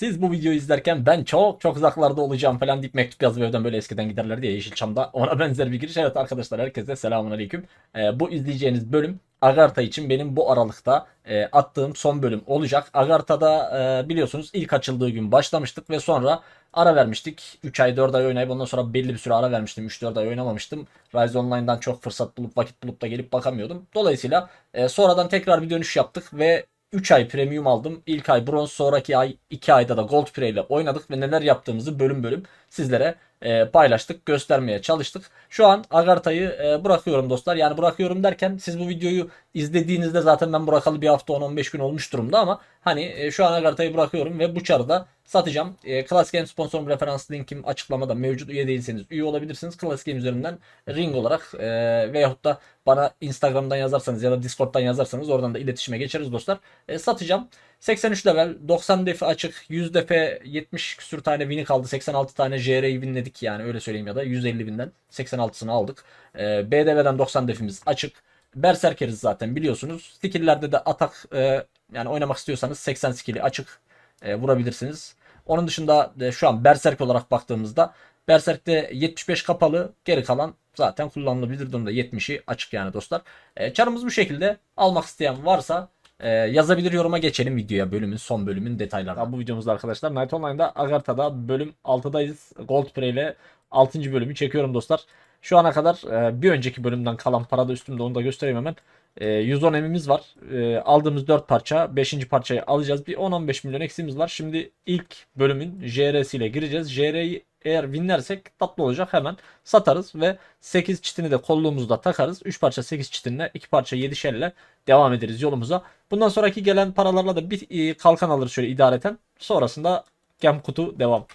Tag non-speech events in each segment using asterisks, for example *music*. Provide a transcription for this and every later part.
Siz bu videoyu izlerken ben çok çok uzaklarda olacağım falan deyip mektup yazıp evden böyle eskiden giderlerdi ya Yeşilçam'da. Ona benzer bir giriş. Evet arkadaşlar herkese selamun aleyküm. Ee, bu izleyeceğiniz bölüm Agartha için benim bu aralıkta e, attığım son bölüm olacak. Agartha'da e, biliyorsunuz ilk açıldığı gün başlamıştık ve sonra ara vermiştik. 3 ay 4 ay oynayıp ondan sonra belli bir süre ara vermiştim. 3-4 ay oynamamıştım. Rise Online'dan çok fırsat bulup vakit bulup da gelip bakamıyordum. Dolayısıyla e, sonradan tekrar bir dönüş yaptık ve 3 ay premium aldım. İlk ay bronz, sonraki ay 2 ayda da gold pre ile oynadık ve neler yaptığımızı bölüm bölüm sizlere e, paylaştık, göstermeye çalıştık. Şu an Agartha'yı e, bırakıyorum dostlar. Yani bırakıyorum derken siz bu videoyu izlediğinizde zaten ben bırakalı bir hafta 10-15 gün olmuş durumda ama hani e, şu an Agartha'yı bırakıyorum ve bu çarı da satacağım. E, Class Game sponsorum referans linkim açıklamada mevcut. Üye değilseniz üye olabilirsiniz. Class Game üzerinden ring olarak e, veyahut da bana Instagram'dan yazarsanız ya da Discord'dan yazarsanız oradan da iletişime geçeriz dostlar. E, satacağım. 83 level, 90 defi açık, 100 defe 70 küsür tane win'i kaldı. 86 tane JR'yi winledik yani öyle söyleyeyim ya da 150 binden 86'sını aldık. E, BDV'den 90 defimiz açık. Berserkeriz zaten biliyorsunuz. Skill'lerde de atak e, yani oynamak istiyorsanız 80 skill'i açık e, vurabilirsiniz. Onun dışında e, şu an Berserk olarak baktığımızda Berserk'te 75 kapalı geri kalan zaten kullanılabilir durumda 70'i açık yani dostlar. E, çarımız bu şekilde almak isteyen varsa e, yazabilir yoruma geçelim videoya bölümün son bölümün detaylarına. Bu videomuzda arkadaşlar Night Online'da Agartha'da bölüm 6'dayız. Gold Pre ile 6. bölümü çekiyorum dostlar. Şu ana kadar e, bir önceki bölümden kalan para da üstümde onu da göstereyim hemen. E, 110 emimiz var. E, aldığımız 4 parça 5. parçayı alacağız. Bir 10-15 milyon eksiğimiz var. Şimdi ilk bölümün JR'si ile gireceğiz. JR'yi eğer winlersek tatlı olacak hemen satarız ve 8 çitini de kolluğumuzda takarız. 3 parça 8 çitinle 2 parça 7 şelle devam ederiz yolumuza. Bundan sonraki gelen paralarla da bir e, kalkan alırız şöyle idareten. Sonrasında gem kutu devam.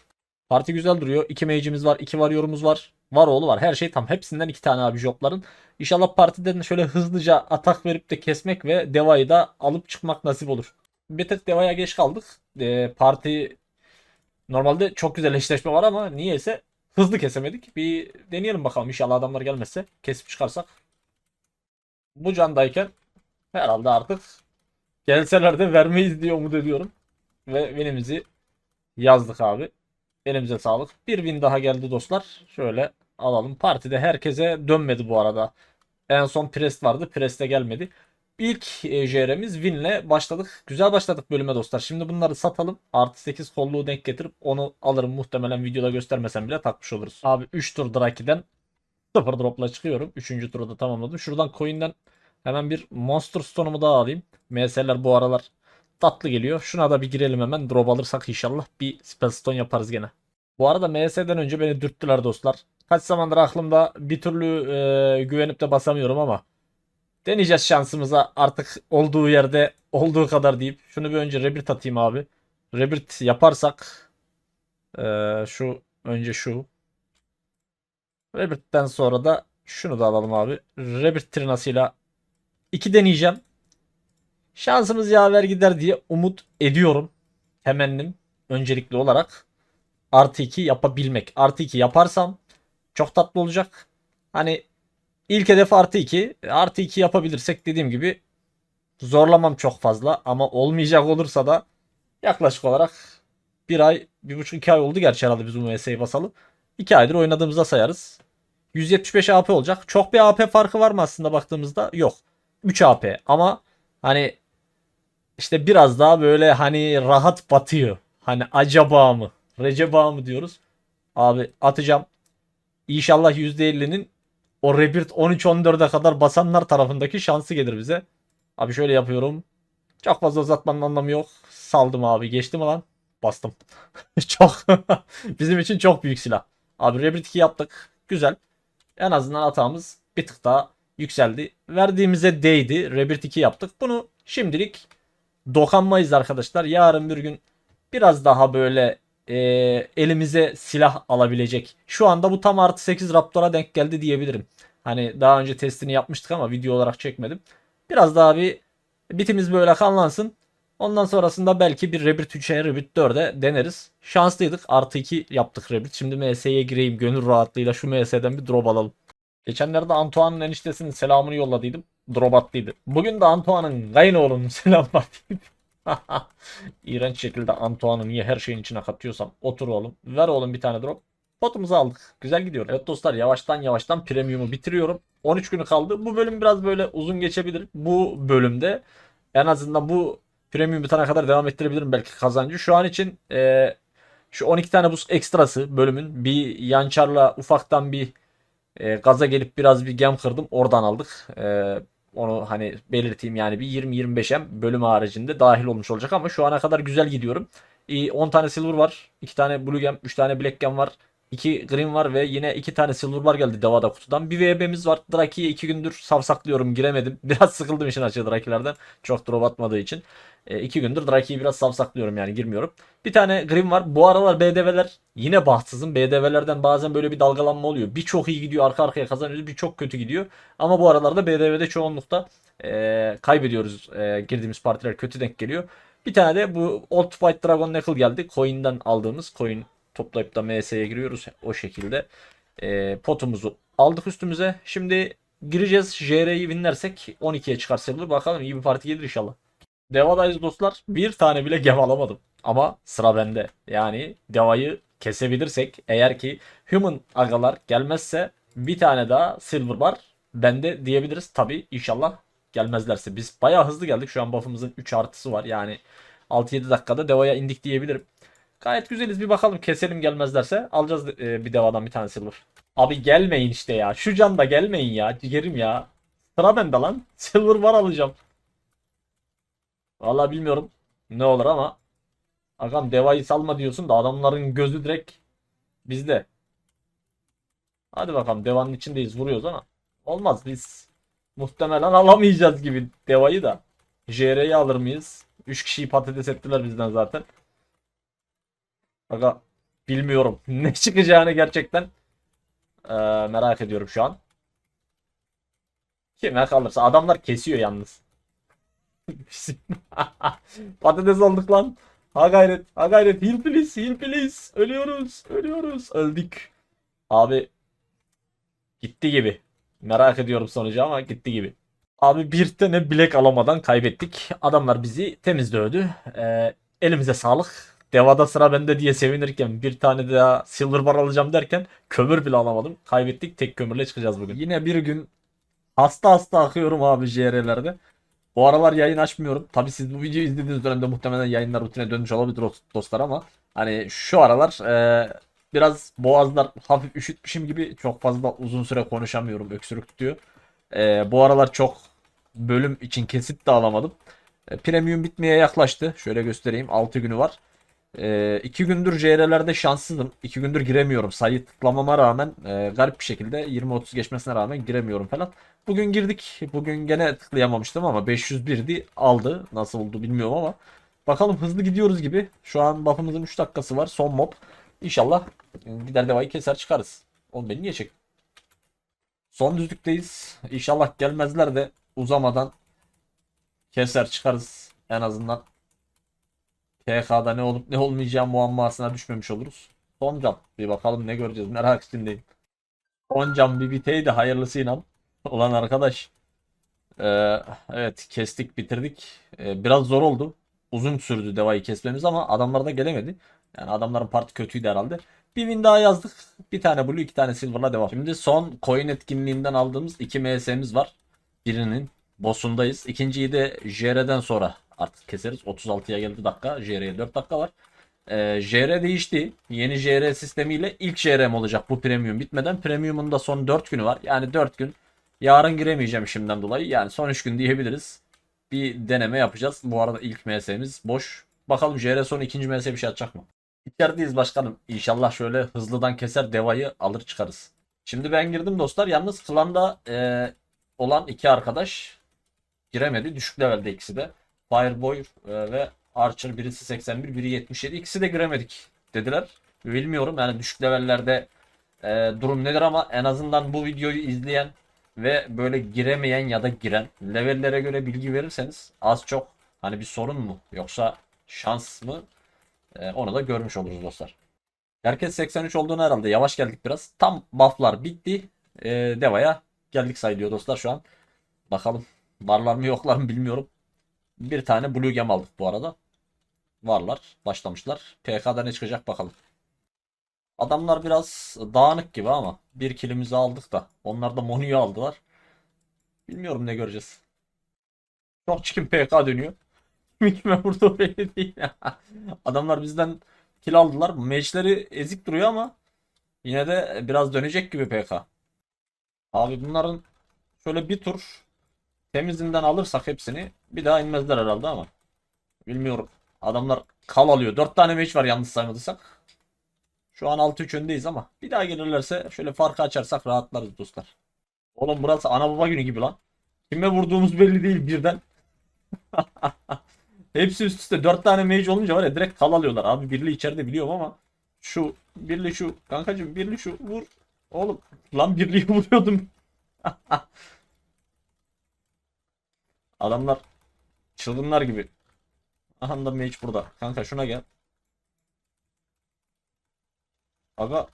Parti güzel duruyor. 2 mage'imiz var, 2 varyorumuz var. Var oğlu var. Her şey tam. Hepsinden 2 tane abi jobların. İnşallah partiden şöyle hızlıca atak verip de kesmek ve devayı da alıp çıkmak nasip olur. Bir tek devaya geç kaldık. E, parti Normalde çok güzel eşleşme var ama niyeyse hızlı kesemedik. Bir deneyelim bakalım inşallah adamlar gelmezse kesip çıkarsak. Bu candayken herhalde artık gelseler de vermeyiz diye umut ediyorum. Ve winimizi yazdık abi. Elimize sağlık. Bir win daha geldi dostlar. Şöyle alalım. Partide herkese dönmedi bu arada. En son Prest vardı. Prest'e gelmedi. İlk e, JR'miz winle başladık. Güzel başladık bölüme dostlar. Şimdi bunları satalım. Artı 8 kolluğu denk getirip onu alırım. Muhtemelen videoda göstermesem bile takmış oluruz. Abi 3 tur Draki'den 0 dropla çıkıyorum. 3. turu da tamamladım. Şuradan coin'den hemen bir Monster Stone'umu daha alayım. MS'ler bu aralar tatlı geliyor. Şuna da bir girelim hemen. Drop alırsak inşallah bir Spell Stone yaparız gene. Bu arada MS'den önce beni dürttüler dostlar. Kaç zamandır aklımda bir türlü e, güvenip de basamıyorum ama Deneyeceğiz şansımıza artık olduğu yerde olduğu kadar deyip. Şunu bir önce Rebirth atayım abi. Rebirth yaparsak eee, şu önce şu. Rebirth'ten sonra da şunu da alalım abi. Rebirth trinasıyla iki deneyeceğim. Şansımız yaver gider diye umut ediyorum. Temennim öncelikli olarak artı 2 yapabilmek. Artı 2 yaparsam çok tatlı olacak. Hani İlk hedef artı 2. Artı 2 yapabilirsek dediğim gibi zorlamam çok fazla. Ama olmayacak olursa da yaklaşık olarak bir ay, bir buçuk iki ay oldu gerçi herhalde biz bu MS'yi basalı. 2 aydır oynadığımızda sayarız. 175 AP olacak. Çok bir AP farkı var mı aslında baktığımızda? Yok. 3 AP ama hani işte biraz daha böyle hani rahat batıyor. Hani acaba mı? Receba mı diyoruz? Abi atacağım. İnşallah %50'nin o Rebirth 13-14'e kadar basanlar tarafındaki şansı gelir bize. Abi şöyle yapıyorum. Çok fazla uzatmanın anlamı yok. Saldım abi. Geçti mi lan? Bastım. *laughs* çok. *laughs* Bizim için çok büyük silah. Abi Rebirth 2 yaptık. Güzel. En azından hatamız bir tık daha yükseldi. Verdiğimize değdi. Rebirth 2 yaptık. Bunu şimdilik dokanmayız arkadaşlar. Yarın bir gün biraz daha böyle e, elimize silah alabilecek. Şu anda bu tam artı 8 Raptor'a denk geldi diyebilirim. Hani daha önce testini yapmıştık ama video olarak çekmedim. Biraz daha bir bitimiz böyle kanlansın. Ondan sonrasında belki bir Rebirth 3'e Rebirth 4'e deneriz. Şanslıydık. Artı 2 yaptık Rebirth. Şimdi MS'ye gireyim. Gönül rahatlığıyla şu MS'den bir drop alalım. Geçenlerde Antoine'ın eniştesinin selamını yolladıydım. Drop attıydı. Bugün de Antoine'ın kayınoğlunun *laughs* selamı var. *laughs* İğrenç şekilde Antoine'ı niye her şeyin içine katıyorsam. Otur oğlum. Ver oğlum bir tane drop. Potumuzu aldık. Güzel gidiyor. Evet dostlar yavaştan yavaştan premium'u bitiriyorum. 13 günü kaldı. Bu bölüm biraz böyle uzun geçebilir. Bu bölümde en azından bu premium bitene kadar devam ettirebilirim belki kazancı. Şu an için e, şu 12 tane buz ekstrası bölümün bir yançarla ufaktan bir e, gaza gelip biraz bir gem kırdım. Oradan aldık. E, onu hani belirteyim yani bir 20-25M bölüm haricinde dahil olmuş olacak ama şu ana kadar güzel gidiyorum. İyi, 10 tane silver var. 2 tane blue gem, 3 tane black gem var. 2 green var ve yine 2 tane silver var geldi Devada kutudan. Bir VB'miz var. Draki'ye 2 gündür savsaklıyorum giremedim. *laughs* Biraz sıkıldım işin açığı Draki'lerden. Çok drop atmadığı için. 2 gündür Draki'yi biraz savsaklıyorum yani girmiyorum. Bir tane green var. Bu aralar BDV'ler yine bahtsızım. BDV'lerden bazen böyle bir dalgalanma oluyor. Bir çok iyi gidiyor arka arkaya kazanıyoruz. Bir çok kötü gidiyor. Ama bu aralarda BDV'de çoğunlukta e, kaybediyoruz. E, girdiğimiz partiler kötü denk geliyor. Bir tane de bu Old White Dragon Knuckle geldi. Coin'den aldığımız. Coin toplayıp da MS'ye giriyoruz. O şekilde e, potumuzu aldık üstümüze. Şimdi gireceğiz. JR'yi winlersek 12'ye çıkar silver. Bakalım iyi bir parti gelir inşallah. Deva'dayız dostlar. Bir tane bile gem alamadım. Ama sıra bende. Yani Deva'yı kesebilirsek eğer ki Human agalar gelmezse bir tane daha Silver var. Bende diyebiliriz. Tabi inşallah gelmezlerse. Biz bayağı hızlı geldik. Şu an buff'ımızın 3 artısı var. Yani 6-7 dakikada Deva'ya indik diyebilirim. Gayet güzeliz. Bir bakalım keselim gelmezlerse. Alacağız e, bir Deva'dan bir tane Silver. Abi gelmeyin işte ya. Şu canda gelmeyin ya. Ciğerim ya. Sıra bende lan. *laughs* Silver var alacağım. Vallahi bilmiyorum ne olur ama Agam devayı salma diyorsun da adamların gözü direkt bizde. Hadi bakalım devanın içindeyiz vuruyoruz ama olmaz biz muhtemelen alamayacağız gibi devayı da. JR'yi alır mıyız? 3 kişiyi patates ettiler bizden zaten. Aga bilmiyorum *laughs* ne çıkacağını gerçekten ee, merak ediyorum şu an. Kime kalırsa adamlar kesiyor yalnız. *laughs* Patates olduk lan. Ha gayret. Ha gayret. Heal please. Heal please. Ölüyoruz. Ölüyoruz. Öldük. Abi gitti gibi. Merak ediyorum sonucu ama gitti gibi. Abi bir tane bilek alamadan kaybettik. Adamlar bizi temiz dövdü. Ee, elimize sağlık. Devada sıra bende diye sevinirken bir tane daha silver bar alacağım derken kömür bile alamadım. Kaybettik. Tek kömürle çıkacağız bugün. Yine bir gün hasta hasta akıyorum abi JR'lerde. Bu aralar yayın açmıyorum. Tabi siz bu videoyu izlediğiniz dönemde muhtemelen yayınlar rutine dönmüş olabilir dost- dostlar ama hani şu aralar e, biraz boğazlar hafif üşütmüşüm gibi çok fazla uzun süre konuşamıyorum. Öksürük tutuyor. E, bu aralar çok bölüm için kesit de alamadım. E, premium bitmeye yaklaştı. Şöyle göstereyim. 6 günü var. 2 gündür JR'lerde şanssızım. 2 gündür giremiyorum. Sayı tıklamama rağmen e, garip bir şekilde 20-30 geçmesine rağmen giremiyorum falan. Bugün girdik. Bugün gene tıklayamamıştım ama 501'di aldı. Nasıl oldu bilmiyorum ama. Bakalım hızlı gidiyoruz gibi. Şu an buff'ımızın 3 dakikası var. Son mob. İnşallah e, gider devayı keser çıkarız. Oğlum beni niye çek? Son düzlükteyiz. İnşallah gelmezler de uzamadan keser çıkarız en azından. PK'da ne olup ne olmayacağı muammasına düşmemiş oluruz. Son cam. Bir bakalım ne göreceğiz. Merak içindeyim. Son cam bir biteydi hayırlısıyla. *laughs* Olan arkadaş. Ee, evet kestik bitirdik. Ee, biraz zor oldu. Uzun sürdü devayı kesmemiz ama adamlar da gelemedi. Yani adamların parti kötüydü herhalde. Bir win daha yazdık. Bir tane blue iki tane silver'la devam. Şimdi son coin etkinliğinden aldığımız iki MS'miz var. Birinin boss'undayız. İkinciyi de JR'den sonra artık keseriz. 36'ya geldi dakika. JR'ye 4 dakika var. Ee, JR değişti. Yeni JR sistemiyle ilk JR'm olacak bu premium bitmeden. Premium'un da son 4 günü var. Yani 4 gün. Yarın giremeyeceğim işimden dolayı. Yani son 3 gün diyebiliriz. Bir deneme yapacağız. Bu arada ilk MS'miz boş. Bakalım JR son ikinci MS bir şey atacak mı? İçerideyiz başkanım. İnşallah şöyle hızlıdan keser devayı alır çıkarız. Şimdi ben girdim dostlar. Yalnız klanda e, olan iki arkadaş giremedi. Düşük levelde ikisi de. Fireboy e, ve Archer birisi 81 biri 77 ikisi de giremedik dediler. Bilmiyorum yani düşük levellerde e, durum nedir ama en azından bu videoyu izleyen ve böyle giremeyen ya da giren levellere göre bilgi verirseniz az çok hani bir sorun mu yoksa şans mı e, onu da görmüş oluruz dostlar. Herkes 83 olduğunu herhalde yavaş geldik biraz. Tam bufflar bitti. E, Deva'ya geldik sayılıyor dostlar şu an. Bakalım varlar mı yoklar mı bilmiyorum. Bir tane Blue Gem aldık bu arada. Varlar. Başlamışlar. PK'da ne çıkacak bakalım. Adamlar biraz dağınık gibi ama bir kilimizi aldık da. Onlar da Monu'yu aldılar. Bilmiyorum ne göreceğiz. Çok çirkin PK dönüyor. Kim kime vurdu belli değil. Adamlar bizden kill aldılar. Mage'leri ezik duruyor ama yine de biraz dönecek gibi PK. Abi bunların şöyle bir tur temizinden alırsak hepsini bir daha inmezler herhalde ama bilmiyorum. Adamlar kal alıyor. 4 tane mage var yanlış saymadıysak. Şu an 6-3 öndeyiz ama bir daha gelirlerse şöyle farkı açarsak rahatlarız dostlar. Oğlum burası ana baba günü gibi lan. Kime vurduğumuz belli değil birden. *laughs* Hepsi üst üste 4 tane mage olunca var ya direkt kal alıyorlar. Abi birli içeride biliyorum ama şu birli şu kankacım birli şu vur. Oğlum lan birliği *laughs* vuruyordum. Adamlar çılgınlar gibi. Aha da mage burada. Kanka şuna gel. Aga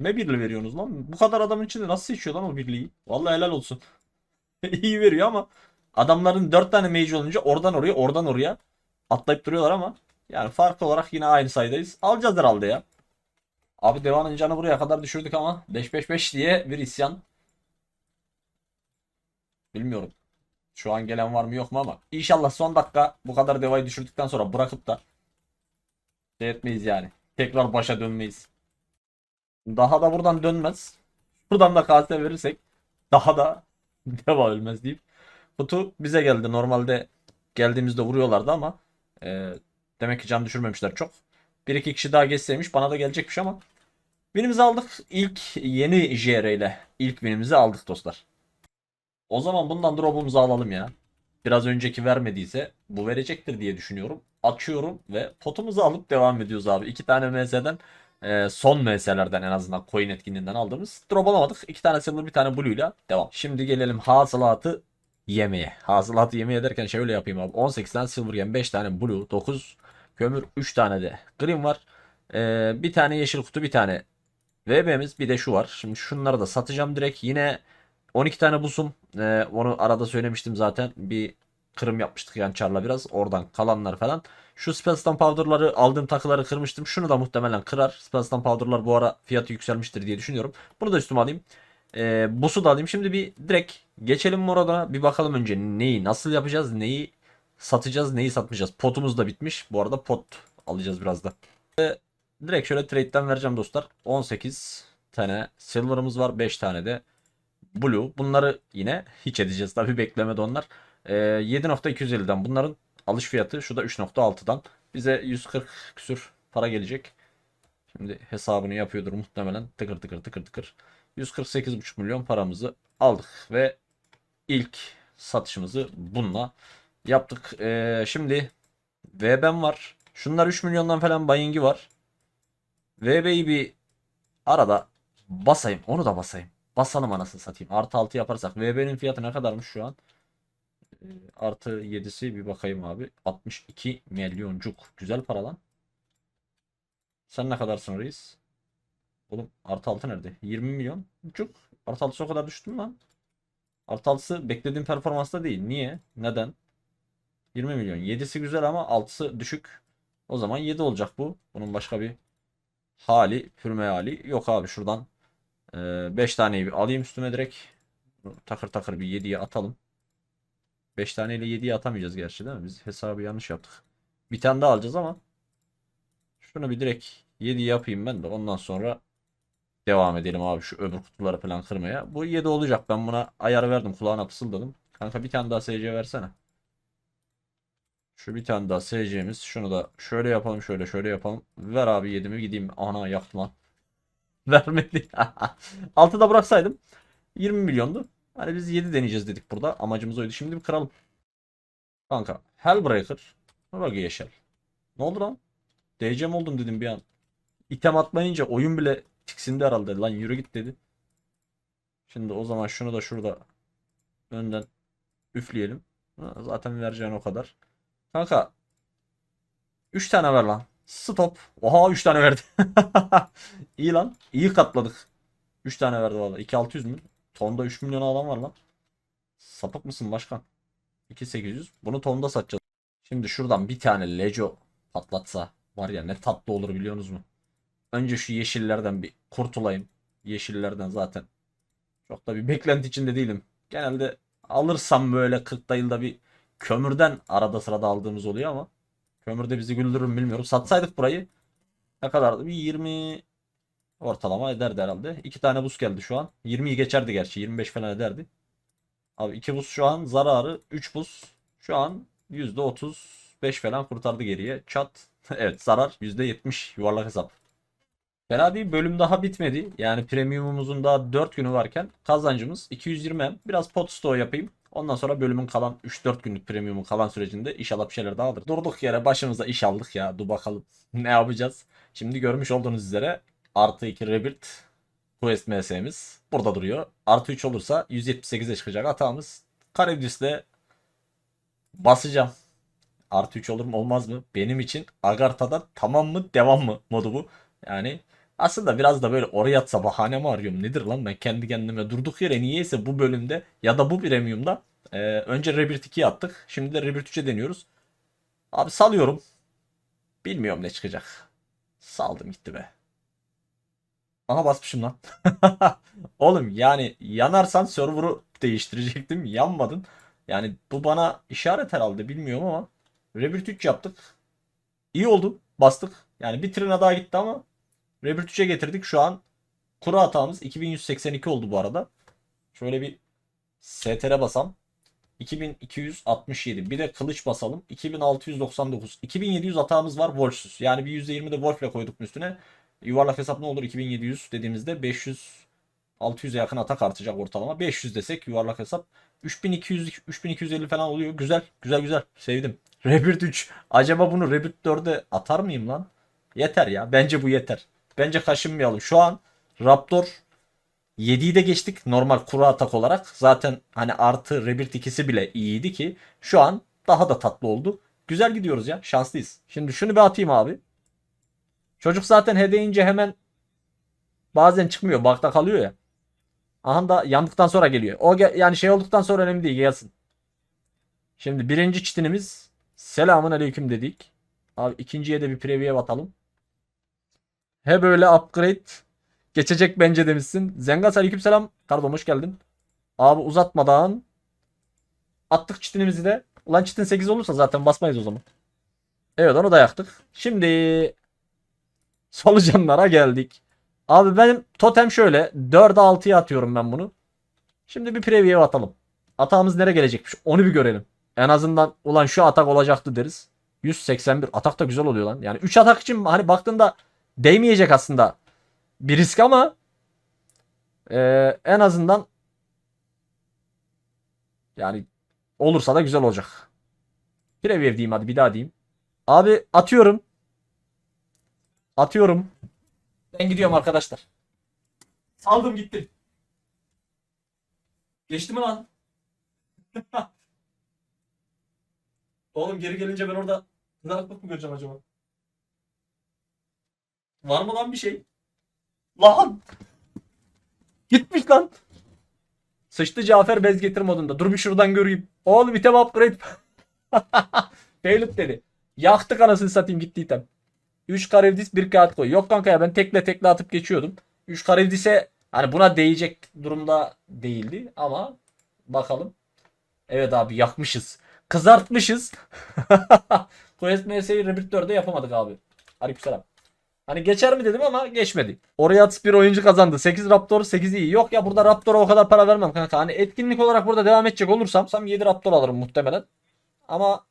ne birli veriyorsunuz lan? Bu kadar adamın içinde nasıl seçiyor lan o birliği? Vallahi helal olsun. *laughs* İyi veriyor ama adamların 4 tane mage olunca oradan oraya oradan oraya atlayıp duruyorlar ama yani fark olarak yine aynı sayıdayız. Alacağız herhalde ya. Abi Deva'nın canı buraya kadar düşürdük ama 5-5-5 diye bir isyan. Bilmiyorum. Şu an gelen var mı yok mu ama inşallah son dakika bu kadar Deva'yı düşürdükten sonra bırakıp da şey etmeyiz yani. Tekrar başa dönmeyiz. Daha da buradan dönmez. Buradan da KS verirsek daha da *laughs* Deva ölmez deyip kutu bize geldi. Normalde geldiğimizde vuruyorlardı ama e, demek ki can düşürmemişler çok. Bir iki kişi daha geçseymiş bana da gelecekmiş ama Winimizi aldık. İlk yeni JR ile ilk winimizi aldık dostlar. O zaman bundan drop'umuzu alalım ya. Biraz önceki vermediyse bu verecektir diye düşünüyorum. Açıyorum ve potumuzu alıp devam ediyoruz abi. İki tane MS'den e, son MS'lerden en azından coin etkinliğinden aldığımız drop alamadık. İki tane silver bir tane blue ile devam. Şimdi gelelim hasılatı yemeye. Hasılatı yemeye derken şöyle yapayım abi. 18 tane silver yem, 5 tane blue, 9 kömür, 3 tane de green var. E, bir tane yeşil kutu, bir tane VB'miz bir de şu var. Şimdi şunları da satacağım direkt. Yine 12 tane busum. Ee, onu arada söylemiştim zaten. Bir kırım yapmıştık yani çarla biraz. Oradan kalanlar falan. Şu Spellstamp Powder'ları aldığım takıları kırmıştım. Şunu da muhtemelen kırar. Spellstamp Powder'lar bu ara fiyatı yükselmiştir diye düşünüyorum. Bunu da üstüme alayım. Ee, busu da alayım. Şimdi bir direkt geçelim orada. Bir bakalım önce neyi nasıl yapacağız. Neyi satacağız. Neyi satmayacağız. Potumuz da bitmiş. Bu arada pot alacağız biraz da. Direkt şöyle trade'den vereceğim dostlar. 18 tane silver'ımız var. 5 tane de blue. Bunları yine hiç edeceğiz. Tabi beklemedi onlar. Ee, 7.250'den bunların alış fiyatı şu da 3.6'dan. Bize 140 küsür para gelecek. Şimdi hesabını yapıyordur muhtemelen. Tıkır tıkır tıkır tıkır. 148,5 milyon paramızı aldık ve ilk satışımızı bununla yaptık. Ee, şimdi VB'm var. Şunlar 3 milyondan falan bayingi var. VB'yi bir arada basayım. Onu da basayım. Basalım anasını satayım. Artı 6 yaparsak. VB'nin fiyatı ne kadarmış şu an? Ee, Artı 7'si bir bakayım abi. 62 milyoncuk. Güzel para lan. Sen ne kadarsın reis? Oğlum artı 6 nerede? 20 milyoncuk. Artı 6'sı o kadar düştü mü lan? Artı 6'sı beklediğim performansta değil. Niye? Neden? 20 milyon. 7'si güzel ama 6'sı düşük. O zaman 7 olacak bu. Bunun başka bir hali, pürme hali yok abi şuradan 5 taneyi bir alayım üstüme direkt. Takır takır bir 7'ye atalım. 5 taneyle 7'ye atamayacağız gerçi değil mi? Biz hesabı yanlış yaptık. Bir tane daha alacağız ama şunu bir direkt 7 yapayım ben de ondan sonra devam edelim abi şu öbür kutuları falan kırmaya. Bu 7 olacak. Ben buna ayar verdim. Kulağına fısıldadım. Kanka bir tane daha SC versene. Şu bir tane daha SC'miz. Şunu da şöyle yapalım şöyle şöyle yapalım. Ver abi 7'mi gideyim. Ana yaktım lan. *laughs* Vermedi. 6'da bıraksaydım 20 milyondu. Hani biz 7 deneyeceğiz dedik burada. Amacımız oydu. Şimdi bir kıralım. Kanka Hellbreaker. Rogue Yeşil. Ne oldu lan? DC mi oldum dedim bir an. İtem atmayınca oyun bile tiksindi herhalde. Lan yürü git dedi. Şimdi o zaman şunu da şurada önden üfleyelim. Zaten vereceğin o kadar. Kanka 3 tane ver lan. Stop. Oha 3 tane verdi. *laughs* İyi lan. İyi katladık. 3 tane verdi valla. 2600 mü? Tonda 3 milyon alan var lan. Sapık mısın başkan? 2800. Bunu tonda satacağız. Şimdi şuradan bir tane Lejo patlatsa var ya ne tatlı olur biliyorsunuz mu? Önce şu yeşillerden bir kurtulayım. Yeşillerden zaten çok da bir beklenti içinde değilim. Genelde alırsam böyle 40 yılda bir kömürden arada sırada aldığımız oluyor ama kömürde bizi güldürür mü bilmiyorum. Satsaydık burayı ne kadardı? Bir 20 ortalama ederdi herhalde. 2 tane buz geldi şu an. 20'yi geçerdi gerçi. 25 falan ederdi. Abi 2 buz şu an zararı. 3 buz şu an %35 falan kurtardı geriye. Çat. *laughs* evet zarar %70 yuvarlak hesap. Fena değil bölüm daha bitmedi. Yani premiumumuzun daha 4 günü varken kazancımız 220 M. Biraz pot stoğu yapayım. Ondan sonra bölümün kalan 3-4 günlük premiumun kalan sürecinde inşallah bir şeyler daha alır. Durduk yere başımıza iş aldık ya. Dur bakalım *laughs* ne yapacağız. Şimdi görmüş olduğunuz üzere artı 2 Rebuild Quest MS'miz burada duruyor. Artı 3 olursa 178'e çıkacak hatamız. Karedüs'le basacağım. Artı 3 olur mu olmaz mı? Benim için Agartha'da tamam mı devam mı modu bu. Yani aslında biraz da böyle oraya atsa bahane mi arıyorum nedir lan ben kendi kendime durduk yere niyeyse bu bölümde ya da bu premiumda e, önce Rebirth 2'ye attık. Şimdi de Rebirth 3'e deniyoruz. Abi salıyorum. Bilmiyorum ne çıkacak. Saldım gitti be. Aha basmışım lan. *laughs* Oğlum yani yanarsan server'ı değiştirecektim. Yanmadın. Yani bu bana işaret herhalde bilmiyorum ama Rebirth 3 yaptık. İyi oldu. Bastık. Yani bir trina daha gitti ama Rebirth 3'e getirdik. Şu an kuru hatamız 2182 oldu bu arada. Şöyle bir STR basam. 2267. Bir de kılıç basalım. 2699. 2700 hatamız var Wolf'süz. Yani bir %20 de Wolf ile koyduk üstüne. Yuvarlak hesap ne olur? 2700 dediğimizde 500 600'e yakın atak artacak ortalama. 500 desek yuvarlak hesap 3200 3250 falan oluyor. Güzel. Güzel güzel. Sevdim. Rebirth 3. Acaba bunu Rebirth 4'e atar mıyım lan? Yeter ya. Bence bu yeter. Bence kaşınmayalım. Şu an Raptor 7'yi de geçtik normal kuru atak olarak. Zaten hani artı Rebirth ikisi bile iyiydi ki şu an daha da tatlı oldu. Güzel gidiyoruz ya. Şanslıyız. Şimdi şunu bir atayım abi. Çocuk zaten hedeyince hemen bazen çıkmıyor. Bakta kalıyor ya. Aha da yandıktan sonra geliyor. O ge- yani şey olduktan sonra önemli değil gelsin. Şimdi birinci çitinimiz selamun aleyküm dedik. Abi ikinciye de bir preview batalım. He böyle upgrade geçecek bence demişsin. Zengas aleyküm selam. Pardon hoş geldin. Abi uzatmadan attık çitinimizi de. Ulan çitin 8 olursa zaten basmayız o zaman. Evet onu da yaktık. Şimdi solucanlara geldik. Abi benim totem şöyle. 4'e 6'ya atıyorum ben bunu. Şimdi bir preview atalım. Atağımız nereye gelecekmiş onu bir görelim. En azından ulan şu atak olacaktı deriz. 181 atak da güzel oluyor lan. Yani 3 atak için hani baktığında değmeyecek aslında bir risk ama eee, en azından yani olursa da güzel olacak. Preview diyeyim hadi bir daha diyeyim. Abi atıyorum. Atıyorum. Ben gidiyorum arkadaşlar. Saldım gittim. Geçti mi lan? *laughs* Oğlum geri gelince ben orada kızarıklık mı göreceğim acaba? Var mı lan bir şey? Lan! Gitmiş lan. Sıçtı Cafer bez getir modunda. Dur bir şuradan göreyim. Oğlum item upgrade. *laughs* Failed dedi. Yaktık anasını satayım gitti item. 3 karevdis 1 kağıt koy. Yok kanka ya ben tekle tekle atıp geçiyordum. 3 karevdise hani buna değecek durumda değildi ama bakalım. Evet abi yakmışız. Kızartmışız. *laughs* Quest MS'yi Rebirth 4'de yapamadık abi. Aleykümselam. Hani geçer mi dedim ama geçmedi. Oraya atıp bir oyuncu kazandı. 8 Raptor 8 iyi. Yok ya burada Raptor'a o kadar para vermem kanka. Hani etkinlik olarak burada devam edecek olursam sam 7 Raptor alırım muhtemelen. Ama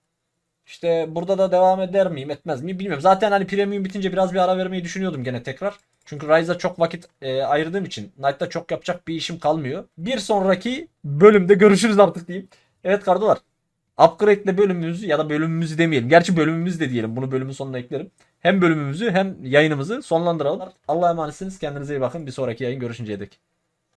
işte burada da devam eder miyim etmez miyim bilmiyorum. Zaten hani premium bitince biraz bir ara vermeyi düşünüyordum gene tekrar. Çünkü Rise'a çok vakit e, ayırdığım için Knight'ta çok yapacak bir işim kalmıyor. Bir sonraki bölümde görüşürüz artık diyeyim. Evet kardolar. Upgrade'le bölümümüzü ya da bölümümüzü demeyelim. Gerçi bölümümüz de diyelim. Bunu bölümün sonuna eklerim. Hem bölümümüzü hem yayınımızı sonlandıralım. Allah'a emanetsiniz. Kendinize iyi bakın. Bir sonraki yayın görüşünceye dek.